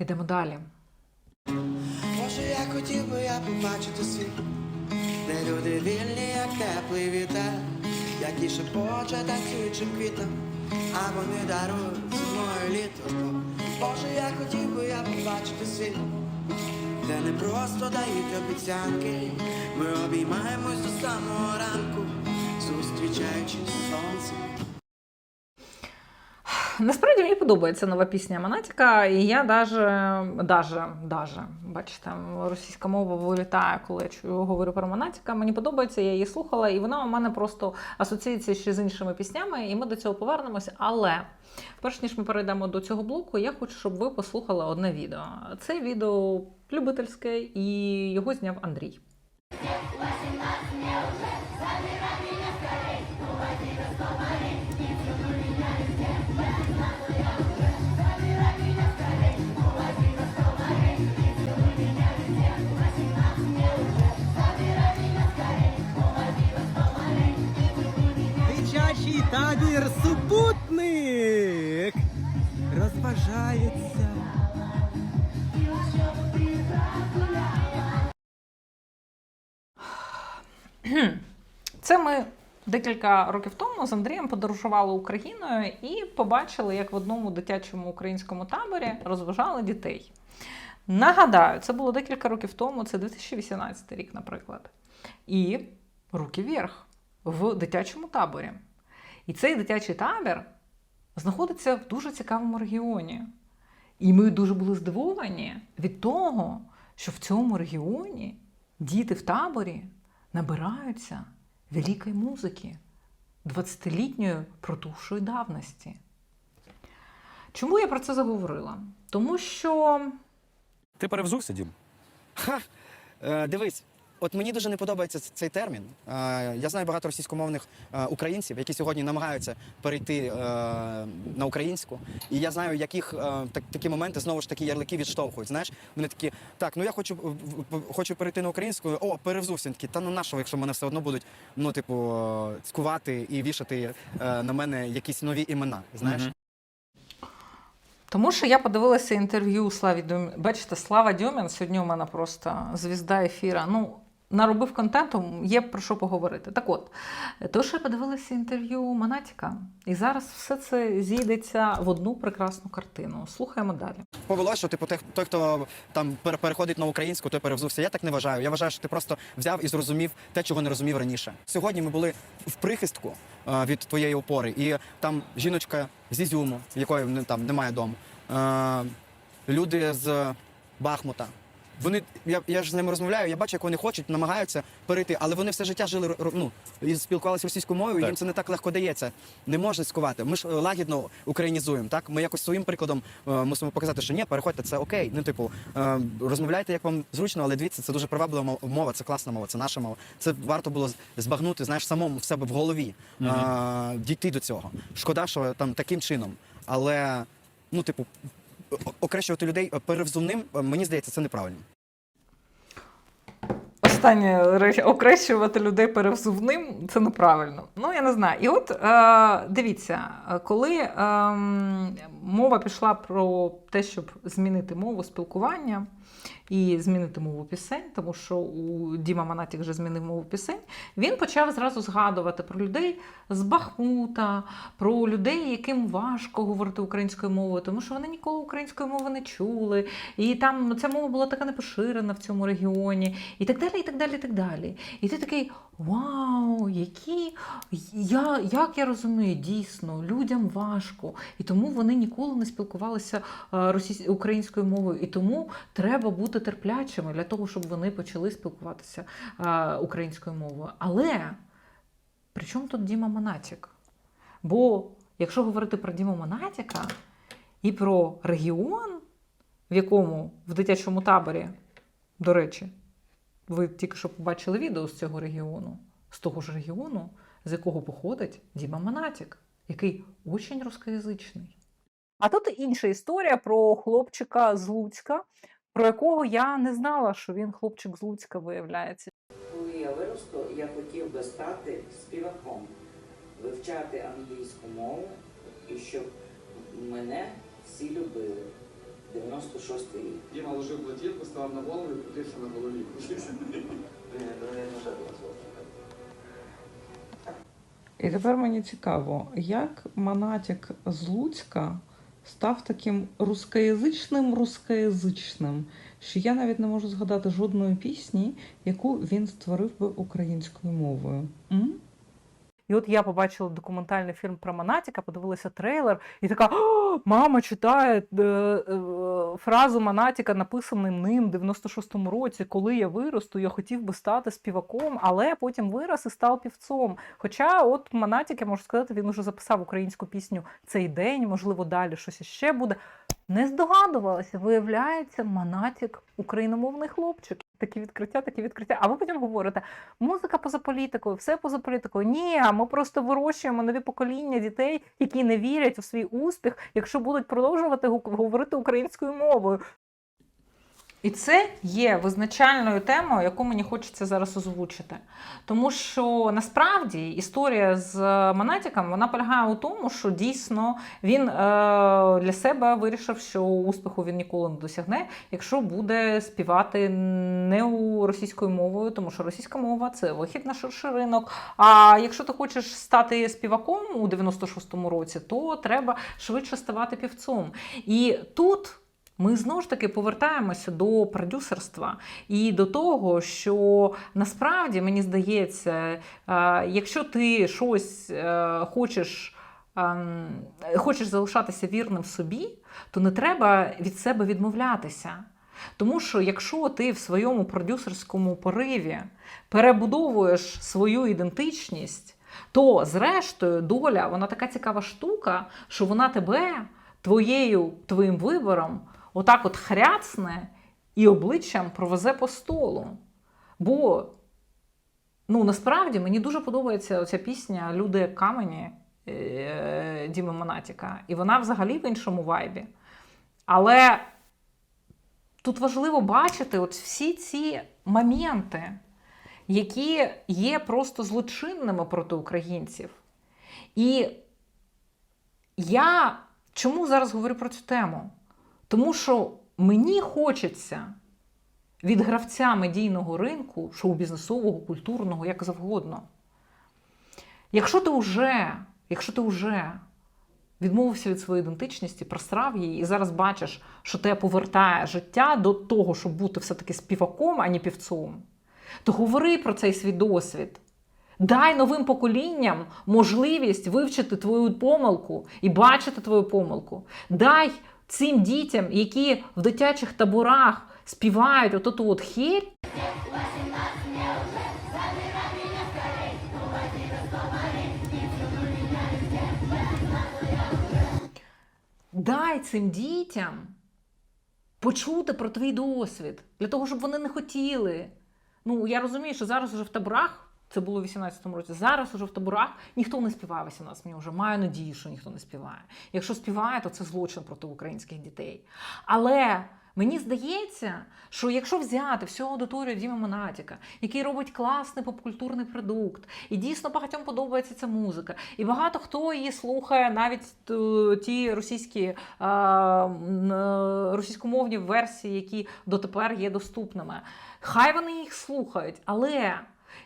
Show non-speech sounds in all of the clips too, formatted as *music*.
Йдемо далі. Може, я хотів би я побачити світ, де люди вільні, як теплий вітер, які шепоче танцюючим квітам, а вони дарують зимою літо. Боже, я хотів би я побачити світ, де не просто дають обіцянки, ми обіймаємось до самого ранку, зустрічаючи сонце. Насправді мені подобається нова пісня Монатіка, і я даже, даже, даже, бачите, російська мова вилітає, коли я чую, говорю про Монатіка. Мені подобається, я її слухала, і вона у мене просто асоціюється ще з іншими піснями, і ми до цього повернемося. Але перш ніж ми перейдемо до цього блоку, я хочу, щоб ви послухали одне відео. Це відео любительське, і його зняв Андрій. Декілька років тому з Андрієм подорожували Україною і побачили, як в одному дитячому українському таборі розважали дітей. Нагадаю, це було декілька років тому, це 2018 рік, наприклад. І руки вверх в дитячому таборі. І цей дитячий табір знаходиться в дуже цікавому регіоні. І ми дуже були здивовані від того, що в цьому регіоні діти в таборі набираються великої музики 20-літньої протухшої давності. Чому я про це заговорила? Тому що Ти перевзувся, Дім? Ха, е, дивись, от мені дуже не подобається цей термін. Я знаю багато російськомовних українців, які сьогодні намагаються перейти е, на українську. І я знаю, яких е, такі моменти знову ж таки ярлики відштовхують. Знаєш, вони такі, так, ну я хочу, хочу перейти на українську, о, перевзувся. Такий, та ну нашого, якщо мене все одно будуть ну, типу, цькувати і вішати е, на мене якісь нові імена. Знаєш? Тому що я подивилася інтерв'ю Славі Дьомін. Бачите, Слава Дьомін сьогодні у мене просто звізда ефіра. Ну, наробив контенту, є про що поговорити. Так от, то що я подивилася інтерв'ю Монатіка, і зараз все це зійдеться в одну прекрасну картину. Слухаємо далі. Повелося, що типу той, той, хто там переходить на українську, той перевзувся. Я так не вважаю. Я вважаю, що ти просто взяв і зрозумів те, чого не розумів раніше. Сьогодні ми були в прихистку е, від твоєї опори, і там жіночка з Ізюму, якої ну, там немає дому. Е, люди з Бахмута. Вони, я, я ж з ними розмовляю, я бачу, як вони хочуть, намагаються перейти, але вони все життя жили ну, і спілкувалися російською мовою, і їм це не так легко дається. Не можна скувати. Ми ж е, лагідно українізуємо. Так, ми якось своїм прикладом е, мусимо показати, що ні, переходьте, це окей. Ну, типу, е, розмовляйте, як вам зручно, але дивіться, це дуже приваблива мова, це класна мова, це наша мова. Це варто було збагнути, знаєш, самому в себе в голові, е, дійти до цього. Шкода, що там таким чином. Але, ну, типу, о- окреслювати людей перевзувним, е, мені здається, це неправильно. Останнє речі, окрещувати людей перевзувним це неправильно. Ну, я не знаю. І от е, дивіться, е, коли е, мова пішла про те, щоб змінити мову спілкування і змінити мову пісень, тому що у Діма Манатік вже змінив мову пісень, він почав зразу згадувати про людей з Бахмута, про людей, яким важко говорити українською мовою, тому що вони ніколи української мови не чули, і там ця мова була така непоширена в цьому регіоні, і так далі, і так далі, і так далі. І ти такий вау, які я, як я розумію, дійсно, людям важко, і тому вони ніколи не спілкувалися е, російсь... українською мовою, і тому треба бути терплячими для того, щоб вони почали спілкуватися українською мовою. Але при чому тут Діма Монатік? Бо якщо говорити про Діму Монатіка і про регіон, в якому в дитячому таборі, до речі, ви тільки що побачили відео з цього регіону, з того ж регіону, з якого походить Діма Монатік, який очень рускоязичний. А тут інша історія про хлопчика з Луцька, про якого я не знала, що він хлопчик з Луцька виявляється. Коли я виросту, я хотів би стати співаком, вивчати англійську мову і щоб мене всі любили. 96 рік. Діма ложив платівку, став на голову і крутився на голові. Ну. І тепер мені цікаво, як Монатік з Луцька став таким рускоязичним рускоязичним, що я навіть не можу згадати жодної пісні, яку він створив би українською мовою. М? І от я побачила документальний фільм про Монатіка, подивилася трейлер, і така мама читає е, е, фразу Манатіка, написаним ним в 96-му році, коли я виросту, я хотів би стати співаком, але потім вирос і став півцом. Хоча, от Манатік, я можу сказати, він уже записав українську пісню цей день, можливо, далі щось ще буде. Не здогадувалася, виявляється, Манатік україномовний хлопчик. Такі відкриття, такі відкриття. А ви потім говорите, музика поза політикою, все поза політикою. Ні, ми просто вирощуємо нові покоління дітей, які не вірять у свій успіх, якщо будуть продовжувати говорити українською мовою. І це є визначальною темою, яку мені хочеться зараз озвучити. Тому що насправді історія з Монатіком вона полягає у тому, що дійсно він е, для себе вирішив, що успіху він ніколи не досягне, якщо буде співати не у російською мовою, тому що російська мова це вихід на ширший ринок. А якщо ти хочеш стати співаком у 96-му році, то треба швидше ставати півцом. І тут. Ми знову ж таки повертаємося до продюсерства і до того, що насправді мені здається, е, якщо ти щось е, хочеш. ем, Хочеш залишатися вірним собі, то не треба від себе відмовлятися. Тому що якщо ти в своєму продюсерському пориві перебудовуєш свою ідентичність, то зрештою доля вона така цікава штука, що вона тебе твоєю твоїм вибором отак от хряцне і обличчям провезе по столу. Бо ну, насправді мені дуже подобається оця пісня Люди камені е, Діми Монатіка. І вона взагалі в іншому вайбі. Але тут важливо бачити от всі ці моменти, які є просто злочинними проти українців. І я чому зараз говорю про цю тему? Тому що мені хочеться від гравця медійного ринку, шоу-бізнесового, культурного, як завгодно. Якщо ти вже, якщо ти вже відмовився від своєї ідентичності, просрав її, і зараз бачиш, що тебе повертає життя до того, щоб бути все-таки співаком, а не півцом, то говори про цей свій досвід. Дай новим поколінням можливість вивчити твою помилку і бачити твою помилку. Дай цим дітям, які в дитячих таборах співають ототу от херь. Дай цим дітям почути про твій досвід, для того, щоб вони не хотіли. Ну, я розумію, що зараз уже в таборах, це було в 18-му році, зараз уже в таборах ніхто не співає 18 мені вже маю надію, що ніхто не співає. Якщо співає, то це злочин проти українських дітей. Але мені здається, що якщо взяти всю аудиторію Діми Монатіка, який робить класний попкультурний продукт, і дійсно багатьом подобається ця музика, і багато хто її слухає, навіть е, ті російські е, е, російськомовні версії, які дотепер є доступними. Хай вони їх слухають, але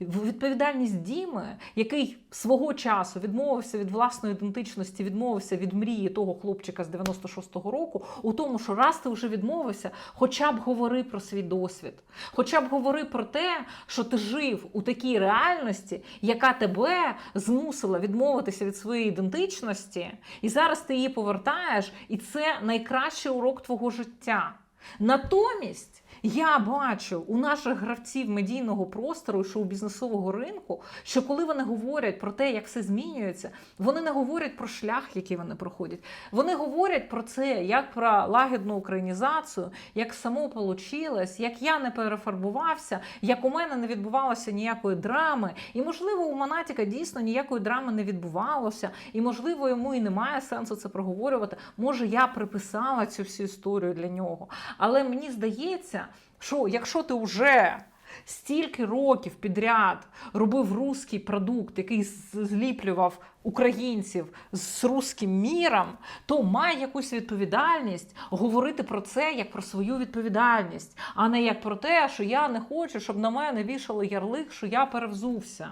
відповідальність Діми, який свого часу відмовився від власної ідентичності, відмовився від мрії того хлопчика з 96-го року, у тому, що раз ти вже відмовився, хоча б говори про свій досвід, хоча б говори про те, що ти жив у такій реальності, яка тебе змусила відмовитися від своєї ідентичності, і зараз ти її повертаєш, і це найкращий урок твого життя. Натомість. Я бачу у наших гравців медійного простору і шоу-бізнесового ринку, що коли вони говорять про те, як все змінюється, вони не говорять про шлях, який вони проходять. Вони говорять про це як про лагідну українізацію, як само получилось, як я не перефарбувався, як у мене не відбувалося ніякої драми. І, можливо, у Монатіка дійсно ніякої драми не відбувалося, і, можливо, йому і немає сенсу це проговорювати. Може, я приписала цю всю історію для нього. Але мені здається, що якщо ти вже стільки років підряд робив русський продукт, який зліплював українців з русським міром, то має якусь відповідальність говорити про це як про свою відповідальність, а не як про те, що я не хочу, щоб на мене вішали ярлик, що я перевзувся.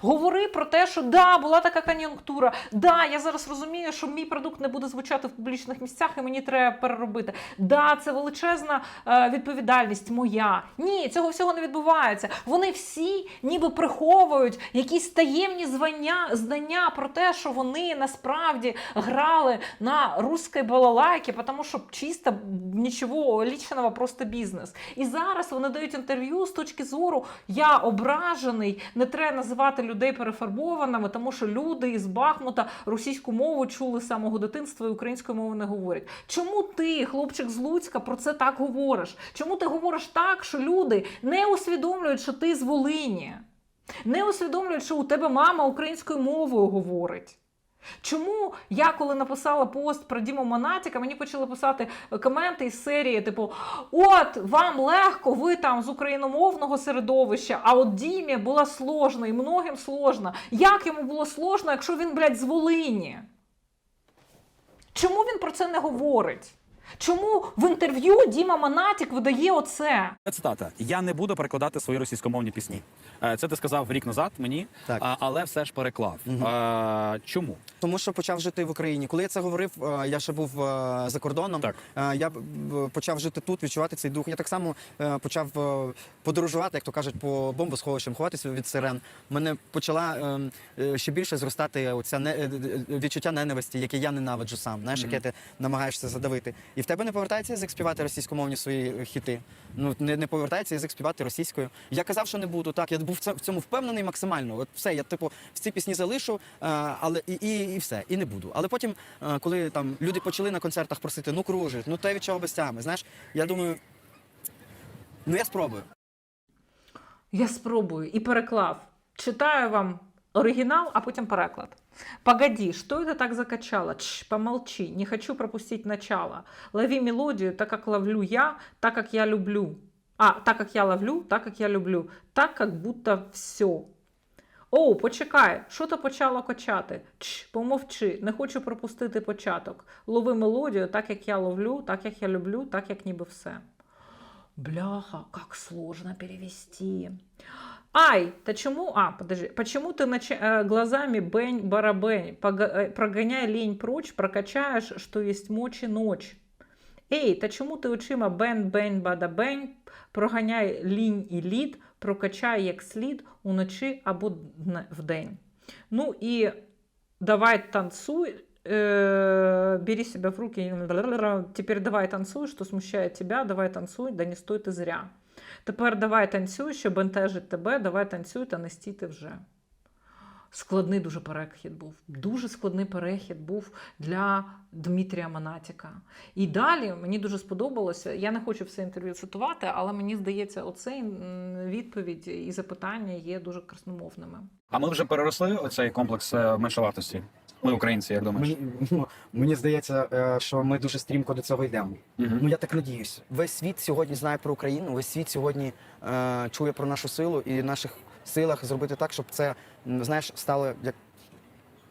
Говори про те, що да, була така кон'юнктура. Да, я зараз розумію, що мій продукт не буде звучати в публічних місцях, і мені треба переробити. Да, це величезна е, відповідальність моя. Ні, цього всього не відбувається. Вони всі ніби приховують якісь таємні звання, знання про те, що вони насправді грали на русській балалайці, тому що чисто нічого лічного, просто бізнес. І зараз вони дають інтерв'ю з точки зору я ображений, не треба називати людей перефарбованими, тому що люди із Бахмута російську мову чули з самого дитинства і українською мовою не говорять. Чому ти, хлопчик з Луцька, про це так говориш? Чому ти говориш так, що люди не усвідомлюють, що ти з Волині? Не усвідомлюють, що у тебе мама українською мовою говорить. Чому я, коли написала пост про Діму Монатіка, мені почали писати коменти із серії, типу: От вам легко, ви там з україномовного середовища, а от Дімі була сложна і многим сложна. Як йому було сложно, якщо він, блядь, з Волині? Чому він про це не говорить? Чому в інтерв'ю Діма Монатік видає оце? Цитата: Я не буду перекладати свої російськомовні пісні. Е, Це ти сказав рік назад мені, Так. а, але все ж переклав. Е, Чому? Тому що почав жити в Україні. Коли я це говорив, е, я ще був е, за кордоном. Так. Е, Я б- б- почав жити тут, відчувати цей дух. Я так само е, почав е, подорожувати, як то кажуть, по бомбосховищам, ховатися від сирен. Мене почала е, е, ще більше зростати оця не, е, е, відчуття ненависті, яке я ненавиджу сам. Знаєш, яке ти намагаєшся задавити. І в тебе не повертається язик співати російськомовні свої е, хіти. Ну не, не повертається язик співати російською. Я казав, що не буду так. Я був в цьому впевнений максимально. От все, я типу в ці пісні залишу, е, але і, і, і все, і не буду. Але потім, е, коли там люди почали на концертах просити, ну кружить, ну те від чого без. Знаєш, я думаю, ну я спробую. Я спробую і переклав. Читаю вам оригінал, а потім переклад. Погоди, что это так закачало? Чш, помолчи, не хочу пропустить начало. Лови мелодию, так как ловлю я, так как я люблю. А, так как я ловлю, так как я люблю. Так, как будто все. Оу, почекай, що то почало качати? Чш, помовчи, не хочу пропустити початок. Лови мелодію, так як я ловлю, так як я люблю, так як ніби все. Бляха, как сложно перевести. Ай, та чему, а, подожди, почему ты нач- э, глазами бень-барабень, пога- э, прогоняй лень прочь, прокачаешь, что есть мочи ночь. Ей, та чому ти очима бен-бень-бада-бень, проганяй лінь і лід, прокачай як слід уночі або дн- вдень. Ну і давай танцуй, э, бери себя в руки, теперь давай танцуй, що смущає тебе, давай танцуй, да не стой ти зря. Тепер давай танцюй, що бентежить тебе, давай танцюй та не стійте вже. Складний дуже перехід був. Дуже складний перехід був для Дмитрія Монатіка. І далі мені дуже сподобалося. Я не хочу все інтерв'ю цитувати, але мені здається, оцей відповідь і запитання є дуже красномовними. А ми вже переросли оцей комплекс е, меншовартості. Ми українці, як думаєш? Мені, *laughs* ну, мені здається, е, що ми дуже стрімко до цього йдемо. Мгм. Ну я так надіюсь. Весь світ сьогодні знає про Україну, весь світ сьогодні е, чує про нашу силу і наших силах зробити так, щоб це знаєш стало як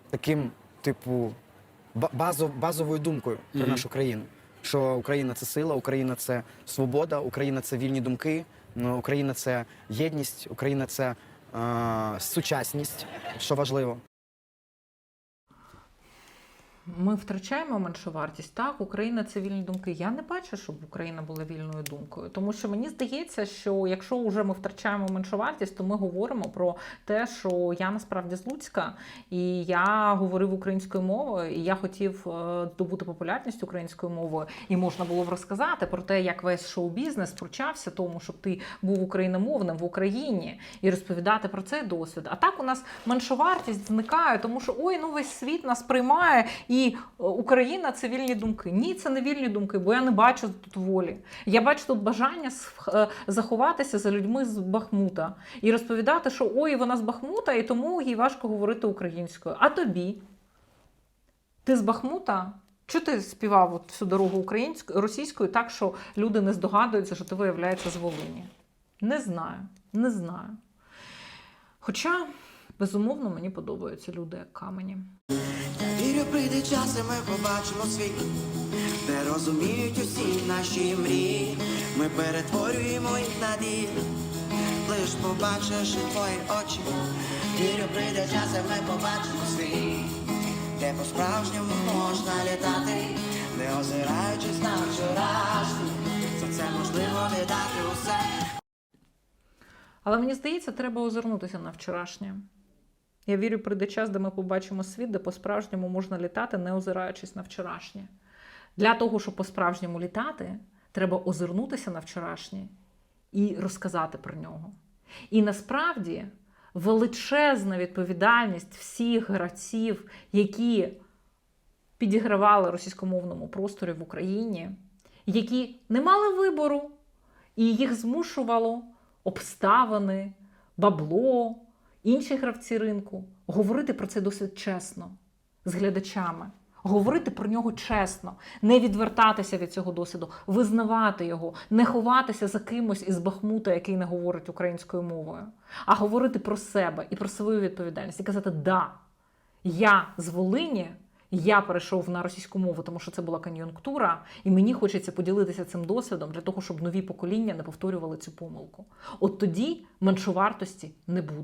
таким, типу, ба- базов, базовою думкою про Мгм. нашу країну. Що Україна це сила, Україна це свобода, Україна це вільні думки, Україна це єдність, Україна це е, сучасність, що важливо. Ми втрачаємо меншовартість. Так, Україна це вільні думки. Я не бачу, щоб Україна була вільною думкою. Тому що мені здається, що якщо вже ми втрачаємо меншовартість, то ми говоримо про те, що я насправді з Луцька, і я говорив українською мовою, і я хотів е, добути популярність українською мовою. І можна було б розказати про те, як весь шоу-бізнес пручався тому, щоб ти був україномовним в Україні і розповідати про цей досвід. А так у нас меншовартість зникає, тому що ой, ну весь світ нас приймає, і е, Україна це вільні думки. Ні, це не вільні думки, бо я не бачу тут волі. Я бачу тут бажання е, заховатися за людьми з Бахмута і розповідати, що ой, вона з Бахмута, і тому їй важко говорити українською. А тобі? Ти з Бахмута? Чого ти співав от всю дорогу українською російською так, що люди не здогадуються, що ти виявляється з Волині? Не знаю, не знаю. Хоча, безумовно, мені подобаються люди як камені. Вірю, прийде час, і ми побачимо світ, де розуміють усі наші мрії. Ми перетворюємо їх на дії, лиш побачиш у твої очі. Вірю, прийде час, і ми побачимо світ, де по-справжньому можна літати, не озираючись на вчорашнє. За це можливо віддати усе. Але мені здається, треба озирнутися на вчорашнє. Я вірю, прийде час, де ми побачимо світ, де по-справжньому можна літати, не озираючись на вчорашнє. Для того, щоб по-справжньому літати, треба озирнутися на вчорашнє і розказати про нього. І насправді величезна відповідальність всіх гравців, які підігравали російськомовному просторі в Україні, які не мали вибору, і їх змушувало обставини, бабло, інші гравці ринку говорити про цей досвід чесно з глядачами. Говорити про нього чесно, не відвертатися від цього досвіду, визнавати його, не ховатися за кимось із Бахмута, який не говорить українською мовою, а говорити про себе і про свою відповідальність і казати: да, я з Волині, я перейшов на російську мову, тому що це була кон'юнктура, і мені хочеться поділитися цим досвідом для того, щоб нові покоління не повторювали цю помилку. От тоді меншовартості не буде.